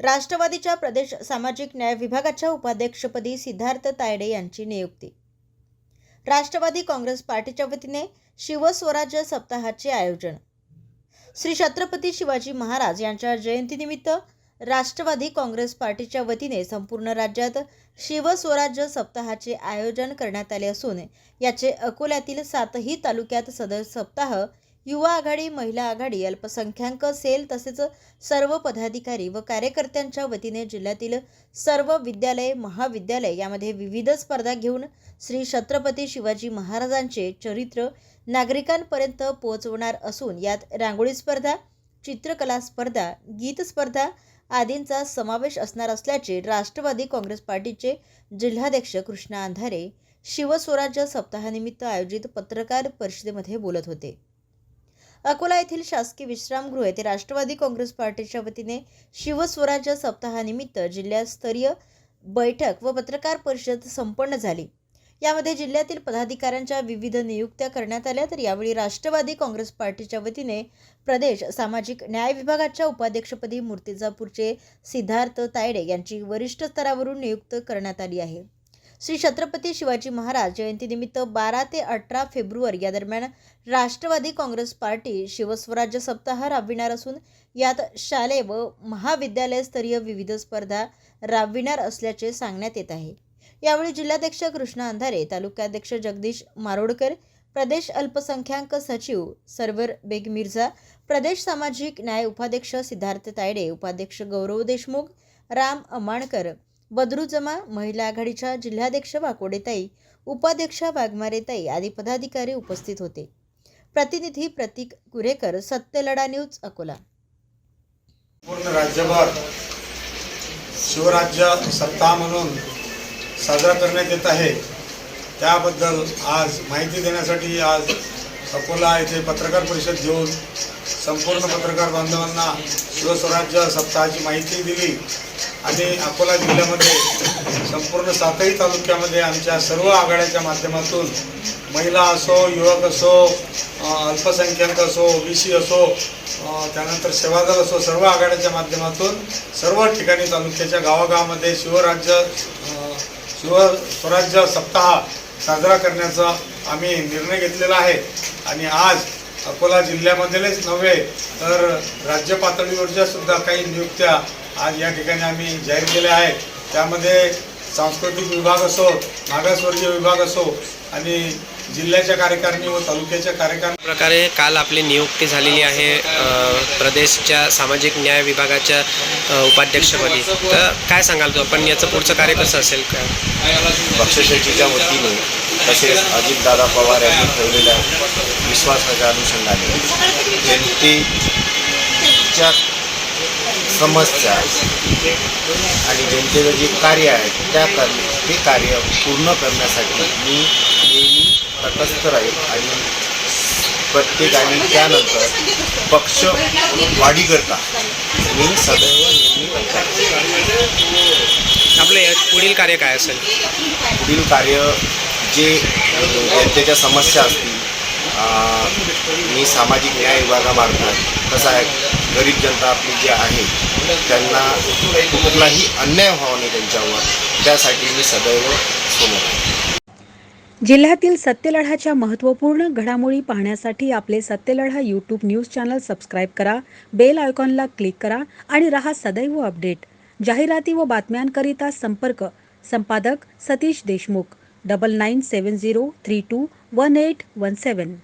राष्ट्रवादीच्या प्रदेश सामाजिक न्याय विभागाच्या उपाध्यक्षपदी सिद्धार्थ तायडे यांची नियुक्ती. राष्ट्रवादी काँग्रेस पार्टीच्या वतीने शिवस्वराज्य सप्ताहाचे आयोजन. श्री छत्रपती शिवाजी महाराज यांच्या जयंतीनिमित्त राष्ट्रवादी काँग्रेस पार्टीच्या वतीने संपूर्ण राज्यात शिवस्वराज्य सप्ताहाचे आयोजन करण्यात आले असून याचे अकोल्यातील सातही तालुक्यात सदर सप्ताह युवा आघाडी महिला आघाडी अल्पसंख्याक सेल तसेच सर्व पदाधिकारी व कार्यकर्त्यांच्या वतीने जिल्ह्यातील सर्व विद्यालय महाविद्यालय यामध्ये विविध स्पर्धा घेऊन श्री छत्रपती शिवाजी महाराजांचे चरित्र नागरिकांपर्यंत पोहोचवणार असून यात रांगोळी स्पर्धा चित्रकला स्पर्धा गीत स्पर्धा आदींचा समावेश असणार असल्याचे राष्ट्रवादी काँग्रेस पार्टीचे जिल्हाध्यक्ष कृष्णा अंधारे शिवस्वराज्य सप्ताहानिमित्त आयोजित पत्रकार परिषदेमध्ये बोलत होते. अकोला येथील शासकीय विश्रामगृह येथे राष्ट्रवादी काँग्रेस पार्टीच्या वतीने शिवस्वराज्य सप्ताहानिमित्त जिल्हास्तरीय बैठक व पत्रकार परिषद संपन्न झाली. यामध्ये जिल्ह्यातील पदाधिकाऱ्यांच्या विविध नियुक्त्या करण्यात आल्या तर यावेळी राष्ट्रवादी काँग्रेस पार्टीच्या वतीने प्रदेश सामाजिक न्याय विभागाच्या उपाध्यक्षपदी मूर्तिजापूरचे सिद्धार्थ तायडे यांची वरिष्ठ स्तरावरून नियुक्त करण्यात आली आहे. श्री छत्रपती शिवाजी महाराज जयंतीनिमित्त बारा ते अठरा फेब्रुवारी या दरम्यान राष्ट्रवादी काँग्रेस पार्टी शिवस्वराज्य सप्ताह राबविणार असून यात शालेय व महाविद्यालयस्तरीय विविध स्पर्धा राबविणार असल्याचे सांगण्यात येत आहे. यावेळी जिल्हाध्यक्ष कृष्णा अंधारे तालुकाध्यक्ष जगदीश मारोडकर प्रदेश अल्पसंख्याक सचिव सरवर बेग मिर्झा प्रदेश सामाजिक न्याय उपाध्यक्ष सिद्धार्थ तायडे उपाध्यक्ष गौरव देशमुख राम अमाणकर बद्रुजमा महिला आघाडीच्या जिल्हाध्यक्ष वाकोडेताई उपाध्यक्षा वाघमारेताई आदी पदाधिकारी उपस्थित होते. प्रतिनिधी प्रतीक कुरेकर सत्यलढा न्यूज अकोला. पूर्ण राज्यभर शिवराज्य सप्ताह म्हणून साजरा करण्यात येत आहे. त्याबद्दल आज माहिती देण्यासाठी आज अकोला येथे पत्रकार परिषद घेऊन संपूर्ण पत्रकार बांधवांना शिवस्वराज्य सप्ताहाची माहिती दिली. आणि अकोला जिल्ह्यामध्ये संपूर्ण सातही तालुक्यामध्ये आमच्या सर्व आघाड्याच्या माध्यमातून महिला असो युवक असो अल्पसंख्याक असो ओबीसी असो त्यानंतर सेवादल असो सर्व आघाड्याच्या माध्यमातून सर्व ठिकाणी तालुक्याच्या गावागावामध्ये शिवराज्य शिव स्वराज्य सप्ताह साजरा करण्याचा आम्ही निर्णय घेतलेला आहे. आणि आज अकोला जिल्ह्यामधलेच नव्हे तर राज्य पातळीवरच्या सुद्धा काही नियुक्त्या आज या ठिकाणी आम्ही जाहीर केल्या आहेत. त्यामध्ये सांस्कृतिक विभाग असो मागासवर्गीय विभाग असो आणि जिल्ह्याच्या कार्यकारिणी व तालुक्याच्या कार्यकारिणी प्रकारे काल आपली नियुक्ती झालेली आहे प्रदेशच्या सामाजिक न्याय विभागाच्या उपाध्यक्षपदी. तर काय सांगाल तू? आपण याचं पुढचं कार्य कसं असेल? काय पक्षशेतीच्या वतीने तसेच अजितदादा पवार यांनी ठेवलेल्या विश्वासाच्या अनुषंगाने. जनतेच्या समस्या आणि जनतेचं जे कार्य आहे त्या कार्य ते कार्य पूर्ण करण्यासाठी मी नेहमी तटस्थ राहील आणि प्रत्येकाने त्यानंतर पक्ष वाढीकरता मी सदैव नेहमी. आपलं पुढील कार्य काय असेल पुढील कार्य जे जनतेच्या समस्या असतील मी सामाजिक न्याय विभागामार्फत कसं आहे गरीब जनता आपली जी आहे त्यांना कुठलाही अन्याय व्हावा नाही त्यांच्यावर. त्यासाठी मी सदैव समोर जिल्ह्यातील सत्यलढाच्या महत्त्वपूर्ण घडामोडी पाहण्यासाठी आपले Satyaladha YouTube news channel subscribe करा बेल आयकॉनला क्लिक करा आणि रहा सदैव अपडेट जाहिराती व बातम्यांकरिता संपर्क संपादक Satish Deshmukh double nine seven zero three two one eight one seven